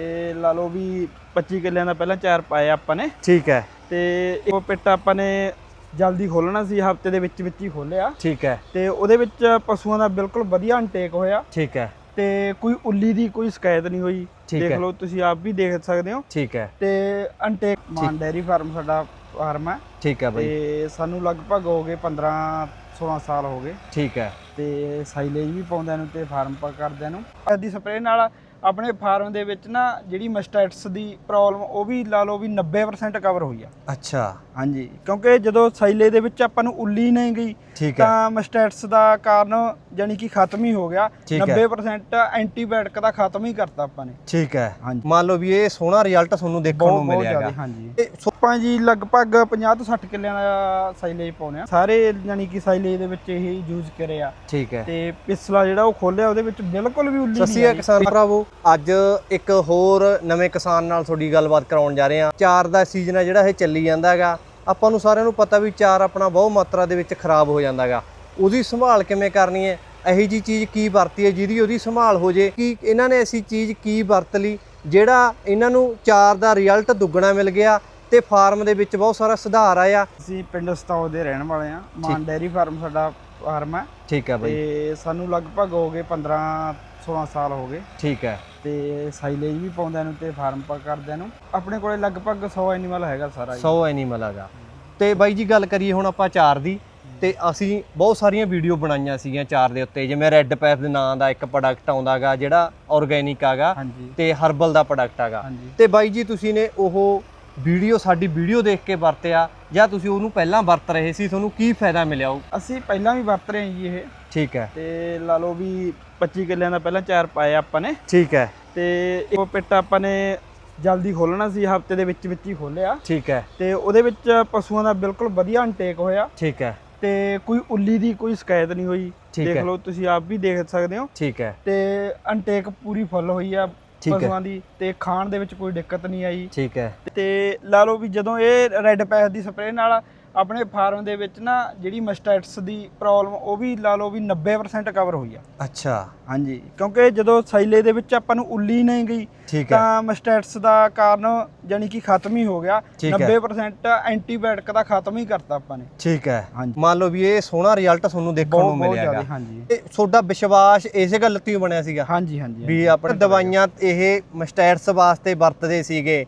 ਤੇ ਲਾ ਲਓ ਵੀ 25 ਕਿੱਲਿਆਂ ਦਾ ਪਹਿਲਾਂ ਚਾਰ ਪਾਇਆ ਆਪਾਂ ਨੇ। ਠੀਕ ਹੈ। ਤੇ ਉਹ ਪਿੱਟ ਆਪਾਂ ਨੇ ਜਲਦੀ ਖੋਲਣਾ ਸੀ ਹਫ਼ਤੇ ਦੇ ਵਿੱਚ ਵਿੱਚ ਹੀ ਖੋਲਿਆ। ਠੀਕ ਹੈ। ਤੇ ਉਹਦੇ ਵਿੱਚ ਪਸ਼ੂਆਂ ਦਾ ਬਿਲਕੁਲ ਵਧੀਆ ਇਨਟੇਕ ਹੋਇਆ। ਠੀਕ ਹੈ। ਤੇ ਕੋਈ ਉੱਲੀ ਦੀ ਕੋਈ ਸ਼ਿਕਾਇਤ ਨਹੀਂ ਹੋਈ। ਦੇਖ। ਲਓ ਤੁਸੀਂ ਆਪ ਵੀ ਦੇਖ ਸਕਦੇ ਹੋ। ਠੀਕ ਹੈ। ਤੇ ਇਨਟੇਕ ਮਾਨ ਡੈਰੀ ਫਾਰਮ ਸਾਡਾ ਫਾਰਮ ਹੈ। ਠੀਕ ਹੈ ਬਾਈ। ਤੇ ਸਾਨੂੰ ਲਗਭਗ ਹੋ ਗਏ 15 16 ਸਾਲ ਹੋ ਗਏ। ਠੀਕ ਹੈ। ਤੇ ਸਾਈਲੇਜ ਵੀ ਪਾਉਂਦਿਆਂ ਨੂੰ ਤੇ ਫਾਰਮ ਪਾ ਕਰਦਿਆਂ ਨੂੰ। ਇਹਦੀ ਸਪਰੇਅ ਨਾਲ ਆਪਣੇ ਫਾਰਮ ਦੇ ਵਿੱਚ ਨਾ ਜਿਹੜੀ ਮਸਟੈਟਸ ਦੀ ਪ੍ਰੋਬਲਮ ਉਹ ਵੀ ਲਾ ਲਓ ਵੀ 90% ਕਵਰ ਹੋਈ ਆ। ਅੱਛਾ। ਹਾਂਜੀ ਕਿਉਂਕਿ ਜਦੋਂ ਸਾਈਲੇ ਦੇ ਵਿੱਚ ਆਪਾਂ ਨੂੰ ਉੱਲੀ ਨਹੀਂ ਗਈ ਤਾਂ ਮਸਟੈਟਸ ਦਾ ਕਾਰਨ ਜਾਨੀ ਕਿ ਖਤਮ ਹੀ ਹੋ ਗਿਆ। ਠੀਕ ਹੈ। 90% ਐਂਟੀਬਾਇਓਟਿਕ ਦਾ ਖਤਮ ਹੀ ਕਰਤਾ ਆਪਾਂ ਨੇ। ਠੀਕ ਹੈ। ਹਾਂਜੀ। ਮੰਨ ਲਓ ਵੀ ਇਹ ਸੋਹਣਾ ਰਿਜ਼ਲਟ ਤੁਹਾਨੂੰ ਦੇਖਣ ਨੂੰ ਮਿਲਿਆਗਾ ਹਾਂਜੀ। ਤੇ ਸੋ- ਆਪਾਂ ਜੀ ਲਗਭਗ 50 ਤੋਂ 60 ਕਿੱਲਿਆਂ ਦਾ ਸਾਈਲੇਜ ਪਾਉਨੇ ਆ। ਸਾਰੇ ਜਾਨੀ ਕਿ ਸਾਈਲੇਜ ਦੇ ਵਿੱਚ ਇਹ ਯੂਜ਼ ਕਰਿਆ ਠੀਕ ਹੈ। ਤੇ ਪਿਛਲਾ ਜਿਹੜਾ ਉਹ ਖੋਲਿਆ ਉਹਦੇ ਵਿੱਚ ਬਿਲਕੁਲ ਵੀ ਉੱਲੀ ਨਹੀਂ ਸਸੀਆ ਆਈ। ਕਿਸਾਨ ਭਰਾਵੋ। ਅੱਜ ਇੱਕ ਹੋਰ ਨਵੇਂ ਕਿਸਾਨ ਨਾਲ ਤੁਹਾਡੀ ਗੱਲਬਾਤ ਕਰਾਉਣ ਜਾ ਰਹੇ ਹਾਂ। ਚਾਰ ਦਾ ਸੀਜ਼ਨ ਹੈ ਜਿਹੜਾ ਇਹ ਚੱਲੀ ਜਾਂਦਾ ਹੈਗਾ। ਆਪਾਂ ਨੂੰ ਸਾਰਿਆਂ ਨੂੰ ਪਤਾ ਵੀ ਚਾਰ ਆਪਣਾ ਬਹੁ ਮਾਤਰਾ ਦੇ ਵਿੱਚ ਖਰਾਬ ਹੋ ਜਾਂਦਾ ਹੈਗਾ। ਉਹਦੀ ਸੰਭਾਲ ਕਿਵੇਂ ਕਰਨੀ ਹੈ? ਇਹੀ ਜੀ ਚੀਜ਼ ਕੀ ਵਰਤੀ ਹੈ? ਜਿਹਦੀ ਉਹਦੀ ਸੰਭਾਲ ਹੋ ਜੇ ਕਿ ਇਹਨਾਂ ਨੇ ਐਸੀ ਚੀਜ਼ ਕੀ ਵਰਤ ਲਈ ਜਿਹੜਾ ਇਹਨਾਂ ਨੂੰ ਚਾਰ ਦਾ ਰਿਜ਼ਲਟ ਦੁੱਗਣਾ ਮਿਲ ਗਿਆ ਤੇ ਫਾਰਮ ਦੇ ਵਿੱਚ ਬਹੁਤ ਸਾਰਾ ਸੁਧਾਰ ਆਇਆ। ਅਸੀਂ ਪਿੰਡ ਸਤੌ ਦੇ ਰਹਿਣ ਵਾਲੇ ਆ ਮਾਨ ਡੈਰੀ ਫਾਰਮ ਸਾਡਾ ਫਾਰਮ ਹੈ। ਠੀਕ ਹੈ ਬਾਈ। ਤੇ ਸਾਨੂੰ ਲਗਭਗ ਹੋ ਗਏ 15 16 ਸਾਲ ਹੋ ਗਏ। ਠੀਕ ਹੈ। ਤੇ ਸਾਈਲੇਜ ਵੀ ਪਾਉਂਦਿਆਂ ਨੂੰ ਤੇ ਫਾਰਮ ਪਾ ਕਰਦਿਆਂ ਨੂੰ। ਆਪਣੇ ਕੋਲੇ ਲਗਭਗ 100 ਐਨੀਮਲ ਹੈਗਾ ਸਾਰਾ ਜੀ 100 ਐਨੀਮਲ ਹੈਗਾ। ਤੇ ਬਾਈ ਜੀ ਗੱਲ ਕਰੀਏ ਹੁਣ ਆਪਾਂ ਚਾਰ ਦੀ ਤੇ ਅਸੀਂ ਬਹੁਤ ਸਾਰੀਆਂ ਵੀਡੀਓ ਬਣਾਈਆਂ ਸੀਗੀਆਂ ਚਾਰ ਦੇ ਉੱਤੇ। ਜਿਵੇਂ ਰੈੱਡ ਪੈਪ ਦੇ ਨਾਂ ਦਾ ਇੱਕ ਪ੍ਰੋਡਕਟ ਆਉਂਦਾਗਾ ਜਿਹੜਾ ਆਰਗੇਨਿਕ ਹਾਂਜੀ। ਤੇ ਹਰਬਲ ਦਾ ਪ੍ਰੋਡਕਟ ਹਾਂਜੀ। ਤੇ ਬਾਈ ਜੀ ਤੁਸੀਂ ਨੇ ਉਹ ਵੀਡੀਓ ਸਾਡੀ ਵੀਡੀਓ ਦੇਖ ਕੇ ਵਰਤਿਆ ਜਾਂ ਤੁਸੀਂ ਉਹਨੂੰ ਪਹਿਲਾਂ ਵਰਤ ਰਹੇ ਸੀ ਤੁਹਾਨੂੰ ਕੀ ਫਾਇਦਾ ਮਿਲਿਆ ਉਹ? ਅਸੀਂ ਪਹਿਲਾਂ ਵੀ ਵਰਤ ਰਹੇ ਹਾਂ ਜੀ ਇਹ। ਠੀਕ ਹੈ। ਤੇ ਲਾ ਲਓ ਵੀ 25 ਕਿੱਲਿਆਂ ਦਾ ਪਹਿਲਾਂ ਚਾਰ ਪਾਇਆ ਆਪਾਂ ਨੇ। ਠੀਕ ਹੈ। ਤੇ ਉਹ ਪਿੱਟ ਆਪਾਂ ਨੇ ਜਲਦੀ ਖੋਲਣਾ ਸੀ ਹਫ਼ਤੇ ਦੇ ਵਿੱਚ ਵਿੱਚ ਹੀ ਖੋਲਿਆ ਠੀਕ ਹੈ। ਤੇ ਉਹਦੇ ਵਿੱਚ ਪਸ਼ੂਆਂ ਦਾ ਬਿਲਕੁਲ ਵਧੀਆ ਇਨਟੇਕ ਹੋਇਆ। ਠੀਕ ਹੈ। ਤੇ ਕੋਈ ਉੱਲੀ ਦੀ ਕੋਈ ਸ਼ਿਕਾਇਤ ਨਹੀਂ ਹੋਈ। ਦੇਖ। ਲਓ ਤੁਸੀਂ ਆਪ ਵੀ ਦੇਖ ਸਕਦੇ ਹੋ। ਠੀਕ ਹੈ। ਤੇ ਇਨਟੇਕ ਪੂਰੀ ਫੁੱਲ ਹੋਈ ਆ। ਠੀਕ ਹੈ। ਪਸ਼ੂਆਂ ਦੀ ਤੇ ਖਾਣ ਦੇ ਵਿੱਚ ਕੋਈ ਦਿੱਕਤ ਨਹੀਂ ਆਈ ਠੀਕ ਹੈ ਤੇ ਲਾ ਲਓ ਵੀ ਜਦੋਂ ਇਹ ਰੈੱਡ ਪੈਸ ਦੀ ਸਪਰੇਅ ਨਾਲ ਆਪਣੇ ਫਾਰਮ ਦੇ ਵਿੱਚ ਨਾ ਜਿਹੜੀ ਮਸਟੈਟਸ ਦੀ ਪ੍ਰੋਬਲਮ ਉਹ ਵੀ ਲਾ ਲਓ ਵੀ 90% ਕਵਰ ਹੋਈ ਆ। ਅੱਛਾ। ਹਾਂਜੀ ਕਿਉਂਕਿ ਜਦੋਂ ਸਾਈਲੇ ਦੇ ਵਿੱਚ ਆਪਾਂ ਨੂੰ ਉੱਲੀ ਨਹੀਂ ਗਈ ਤਾਂ ਮਸਟੈਟਸ ਦਾ ਕਾਰਨ ਜਾਨੀ ਕਿ ਖਤਮ ਹੀ ਹੋ ਗਿਆ। ਠੀਕ ਹੈ। 90% ਐਂਟੀਬਾਇਓਟਿਕ ਦਾ ਖਤਮ ਹੀ ਕਰਤਾ ਆਪਾਂ ਨੇ। ਠੀਕ ਹੈ। ਹਾਂਜੀ। ਮੰਨ ਲਓ ਵੀ ਇਹ ਸੋਹਣਾ ਰਿਜ਼ਲਟ ਤੁਹਾਨੂੰ ਦੇਖਣ ਨੂੰ ਮਿਲਿਆਗਾ ਜ਼ਿਆਦਾ ਹਾਂਜੀ। ਤੇ ਤੁਹਾਡਾ ਵਿਸ਼ਵਾਸ ਇਸੇ ਗੱਲ ਤੇ ਬਣਿਆ ਸੀਗਾ? ਹਾਂਜੀ ਹਾਂਜੀ ਵੀ ਆਪਣੇ ਦਵਾਈਆਂ ਇਹ ਮਸਟੈਟਸ ਵਾਸਤੇ ਵਰਤਦੇ ਸੀਗੇ।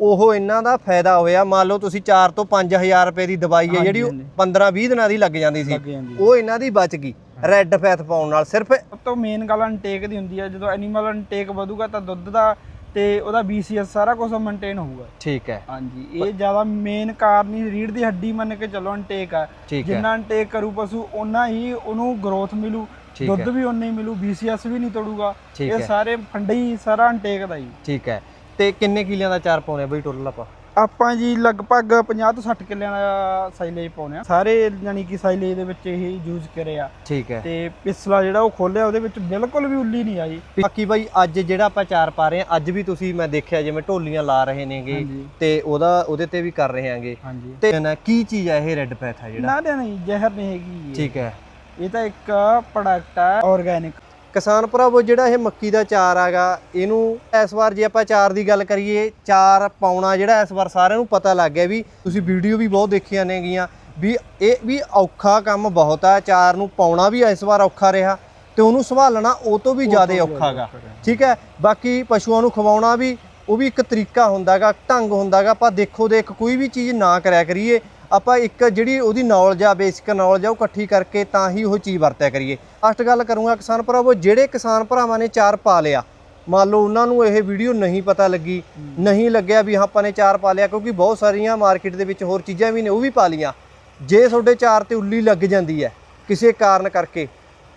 ਉਹ ਇਹਨਾਂ ਦਾ ਫਾਇਦਾ ਹੋਇਆ। ਮੰਨ ਲਓ ਤੁਸੀਂ 4 ਤੋਂ 5000 ਰੁਪਏ ਦੀ ਦਵਾਈ ਹੈ ਜਿਹੜੀ ਹਾਂਜੀ, 15 20 ਦਿਨਾਂ ਦੀ ਲੱਗ ਜਾਂਦੀ ਸੀ। ਉਹ ਇਹਨਾਂ ਦੀ ਬਚ ਗਈ ਰੈੱਡ ਫੈਥ ਪਾਉਣ ਨਾਲ। ਸਿਰਫ ਸਭ ਤੋਂ ਮੇਨ ਗੱਲ ਇਨਟੇਕ ਦੀ ਹੁੰਦੀ ਹੈ। ਜਦੋਂ ਐਨੀਮਲ ਇਨਟੇਕ ਵਧੂਗਾ ਤਾਂ ਦੁੱਧ ਦਾ ਤੇ ਉਹਦਾ BCS ਸਾਰਾ ਕੁਝ ਮੇਨਟੇਨ ਹੋਊਗਾ। ਠੀਕ ਹੈ। ਹਾਂਜੀ ਇਹ ਜ਼ਿਆਦਾ ਮੇਨ ਕਾਰਨ ਹੀ ਰੀੜ ਦੀ ਹੱਡੀ ਮੰਨ ਕੇ ਚੱਲੋ ਇਨਟੇਕ ਆ। ਜਿੰਨਾ ਇਨਟੇਕ ਕਰੂ ਪਸ਼ੂ ਓਨਾ ਹੀ ਉਹਨੂੰ ਗਰੋਥ ਮਿਲੂ। ਦੁੱਧ। ਵੀ ਓਨਾ ਹੀ ਮਿਲੂ BCS ਵੀ ਨਹੀਂ ਤੋੜੂਗਾ। ਇਹ। ਸਾਰੇ ਫੰਡੇ ਹੀ ਸਾਰਾ ਇਨਟੇਕ ਦਾ ਹੀ। ਠੀਕ ਹੈ। ਤੇ ਕਿੰਨੇ ਕਿਲਿਆਂ ਦਾ ਚਾਰ ਪਾਉਣੇ ਬਈ ਟੋਟਲ ਆਪਾਂ? ਆਪਾਂ ਜੀ ਲਗਭਗ 50 ਤੋਂ 60 ਕਿੱਲਿਆਂ ਦਾ ਸਾਈਲੇਜ ਪਾਉਨੇ ਆ। ਸਾਰੇ ਯਾਨੀ ਕਿ ਸਾਈਲੇਜ ਦੇ ਵਿੱਚ ਇਹ ਯੂਜ਼ ਕਰਿਆ ਠੀਕ ਹੈ। ਤੇ ਪਿਛਲਾ ਜਿਹੜਾ ਉਹ ਖੋਲਿਆ ਉਹਦੇ ਵਿੱਚ ਬਿਲਕੁਲ ਵੀ ਉੱਲੀ ਨਹੀਂ ਆਈ। ਬਾਕੀ ਬਾਈ ਅੱਜ ਜਿਹੜਾ ਆਪਾਂ ਚਾਰ ਪਾ ਰਹੇ ਹਾਂ ਅੱਜ ਵੀ ਤੁਸੀਂ ਮੈਂ ਦੇਖਿਆ ਜਿਵੇਂ ਢੋਲੀਆਂ ਲਾ ਰਹੇ ਨੇਗੇ ਤੇ ਉਹਦਾ ਉਹਦੇ ਤੇ ਵੀ ਕਰ ਰਹੇ ਆਂਗੇ। ਤੇ ਨਾ ਕੀ ਚੀਜ਼ ਹੈ ਇਹ ਰੈੱਡ ਪੈਥ ਜਿਹੜਾ? ਨਾ ਨਹੀਂ ਜ਼ਹਿਰ ਨਹੀਂ ਹੈਗੀ। ਠੀਕ ਹੈ। ਇਹ ਤਾਂ ਇੱਕ ਪ੍ਰੋਡਕਟ ਹੈ ਆਰਗੈਨਿਕ ਕਿਸਾਨ ਭਰਾਵੋ ਜਿਹੜਾ ਇਹ ਮੱਕੀ ਦਾ ਚਾਰ ਆਗਾ ਇਹਨੂੰ ਇਸ ਵਾਰ ਜੇ ਆਪਾਂ ਚਾਰ ਦੀ ਗੱਲ ਕਰੀਏ ਚਾਰ ਪਾਉਣਾ ਜਿਹੜਾ ਇਸ ਵਾਰ ਸਾਰਿਆਂ ਨੂੰ ਪਤਾ ਲੱਗ ਗਿਆ ਵੀ ਤੁਸੀਂ ਵੀਡੀਓ ਵੀ ਬਹੁਤ ਦੇਖੀਆਂ ਨੇਗੀਆਂ ਵੀ ਇਹ ਵੀ ਔਖਾ ਕੰਮ ਬਹੁਤ ਆ ਚਾਰ ਨੂੰ ਪਾਉਣਾ ਵੀ ਇਸ ਵਾਰ ਔਖਾ ਰਿਹਾ ਤੇ ਉਹਨੂੰ ਸੰਭਾਲਣਾ ਉਹ ਤੋਂ ਵੀ ਜ਼ਿਆਦਾ ਔਖਾ ਗਾ। ਠੀਕ ਹੈ? ਬਾਕੀ ਪਸ਼ੂਆਂ ਨੂੰ ਖਵਾਉਣਾ ਵੀ ਉਹ ਵੀ ਇੱਕ ਤਰੀਕਾ ਹੁੰਦਾਗਾ ਢੰਗ ਹੁੰਦਾਗਾ ਆਪਾਂ ਦੇਖੋ ਦੇਖ ਕੋਈ ਵੀ ਚੀਜ਼ ਨਾ ਕਰਿਆ ਕਰੀਏ ਆਪਾਂ ਇੱਕ ਜਿਹੜੀ ਉਹਦੀ ਨੌਲੇਜ ਆ ਬੇਸਿਕ ਨੌਲੇਜ ਆ ਉਹ ਇਕੱਠੀ ਕਰਕੇ ਤਾਂ ਹੀ ਉਹ ਚੀਜ਼ ਵਰਤਿਆ ਕਰੀਏ। ਫਸਟ ਗੱਲ ਕਰੂੰਗਾ ਕਿਸਾਨ ਭਰਾਵੋ ਜਿਹੜੇ ਕਿਸਾਨ ਭਰਾਵਾਂ ਨੇ ਚਾਰ ਪਾ ਲਿਆ ਮੰਨ ਲਓ ਉਹਨਾਂ ਨੂੰ ਇਹ ਵੀਡੀਓ ਨਹੀਂ ਪਤਾ ਲੱਗੀ ਨਹੀਂ ਲੱਗਿਆ ਵੀ ਹਾਂ ਆਪਾਂ ਨੇ ਚਾਰ ਪਾ ਲਿਆ ਕਿਉਂਕਿ ਬਹੁਤ ਸਾਰੀਆਂ ਮਾਰਕੀਟ ਦੇ ਵਿੱਚ ਹੋਰ ਚੀਜ਼ਾਂ ਵੀ ਨੇ ਉਹ ਵੀ ਪਾ ਲੀਆਂ ਜੇ ਤੁਹਾਡੇ ਚਾਰ ਤੇ ਉੱਲੀ ਲੱਗ ਜਾਂਦੀ ਹੈ ਕਿਸੇ ਕਾਰਨ ਕਰਕੇ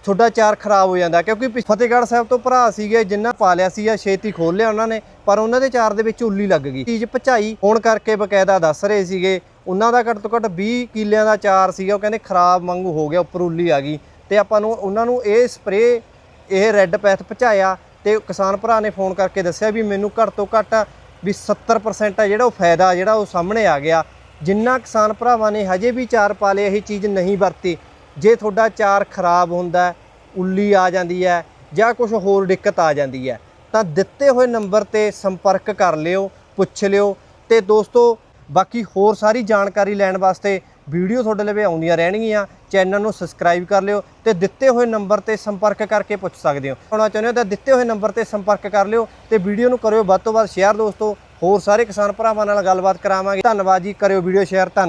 ਤੁਹਾਡਾ ਚਾਰ ਖਰਾਬ ਹੋ ਜਾਂਦਾ ਕਿਉਂਕਿ ਫਤਿਹਗੜ੍ਹ ਸਾਹਿਬ ਤੋਂ ਭਰਾ ਸੀਗੇ ਜਿਨ੍ਹਾਂ ਪਾਲਿਆ ਸੀ ਆ ਛੇਤੀ ਖੋਲ ਲਿਆ ਉਹਨਾਂ ਨੇ ਪਰ ਉਹਨਾਂ ਦੇ ਚਾਰ ਦੇ ਵਿੱਚ ਉੱਲੀ ਲੱਗ ਗਈ। ਚੀਜ਼ ਭਚਾਈ ਹੋਣ ਕਰਕੇ ਬਕਾਇਦਾ ਦੱਸ ਰਹੇ ਸੀਗੇ ਉਹਨਾਂ ਦਾ ਘੱਟ ਤੋਂ ਘੱਟ 20 ਕਿੱਲਿਆਂ ਦਾ ਚਾਰ ਸੀਗਾ, ਉਹ ਕਹਿੰਦੇ ਖਰਾਬ ਵਾਂਗੂ ਹੋ ਗਿਆ, ਉੱਪਰ ਉੱਲੀ ਆ ਗਈ। ਤੇ ਆਪਾਂ ਨੂੰ, ਉਹਨਾਂ ਨੂੰ ਇਹ ਸਪਰੇ ਇਹ ਰੈੱਡ ਪੈਥ ਪਹੁੰਚਾਇਆ ਤੇ ਕਿਸਾਨ ਭਰਾ ਨੇ ਫੋਨ ਕਰਕੇ ਦੱਸਿਆ ਵੀ ਮੈਨੂੰ ਘੱਟ ਤੋਂ ਘੱਟ ਵੀ 70% ਆ ਜਿਹੜਾ ਉਹ ਫਾਇਦਾ, ਜਿਹੜਾ ਉਹ ਸਾਹਮਣੇ ਆ ਗਿਆ। ਜਿੰਨਾ ਕਿਸਾਨ ਭਰਾਵਾਂ ਨੇ ਹਜੇ ਵੀ ਚਾਰ ਪਾ ਲਏ ਇਹ ਚੀਜ਼ ਨਹੀਂ ਵਰਤੀ। ਜੇ ਤੁਹਾਡਾ ਚਾਰ ਖਰਾਬ ਹੁੰਦਾ, ਉੱਲੀ ਆ ਜਾਂਦੀ ਹੈ ਜਾਂ ਕੁਝ ਹੋਰ ਦਿੱਕਤ ਆ ਜਾਂਦੀ ਹੈ, ਤਾਂ ਦਿੱਤੇ ਹੋਏ ਨੰਬਰ ਤੇ ਸੰਪਰਕ ਕਰ ਲਿਓ, ਪੁੱਛ ਲਿਓ। ਤੇ ਦੋਸਤੋ ਬਾਕੀ ਹੋਰ ਸਾਰੀ ਜਾਣਕਾਰੀ ਲੈਣ ਵਾਸਤੇ ਵੀਡੀਓ ਤੁਹਾਡੇ ਲਵੇ ਆਉਂਦੀਆਂ ਰਹਿਣਗੀਆਂ। ਚੈਨਲ ਨੂੰ ਸਬਸਕ੍ਰਾਈਬ ਕਰ ਲਿਓ ਤੇ ਦਿੱਤੇ ਹੋਏ ਨੰਬਰ ਤੇ ਸੰਪਰਕ ਕਰਕੇ ਪੁੱਛ ਸਕਦੇ ਹੋ। ਹੋਣਾ ਚਾਹੁੰਦੇ ਹੋ ਤਾਂ ਦਿੱਤੇ ਹੋਏ ਨੰਬਰ ਤੇ ਸੰਪਰਕ ਕਰ ਲਿਓ ਤੇ ਵੀਡੀਓ ਨੂੰ ਕਰਿਓ ਵੱਧ ਤੋਂ ਵੱਧ ਸ਼ੇਅਰ ਦੋਸਤੋ। ਹੋਰ ਸਾਰੇ ਕਿਸਾਨ ਭਰਾਵਾਂ ਨਾਲ ਗੱਲਬਾਤ ਕਰਾਵਾਂਗੇ। ਧੰਨਵਾਦ ਜੀ, ਕਰਿਓ ਵੀਡੀਓ ਸ਼ੇਅਰ। ਧੰਨ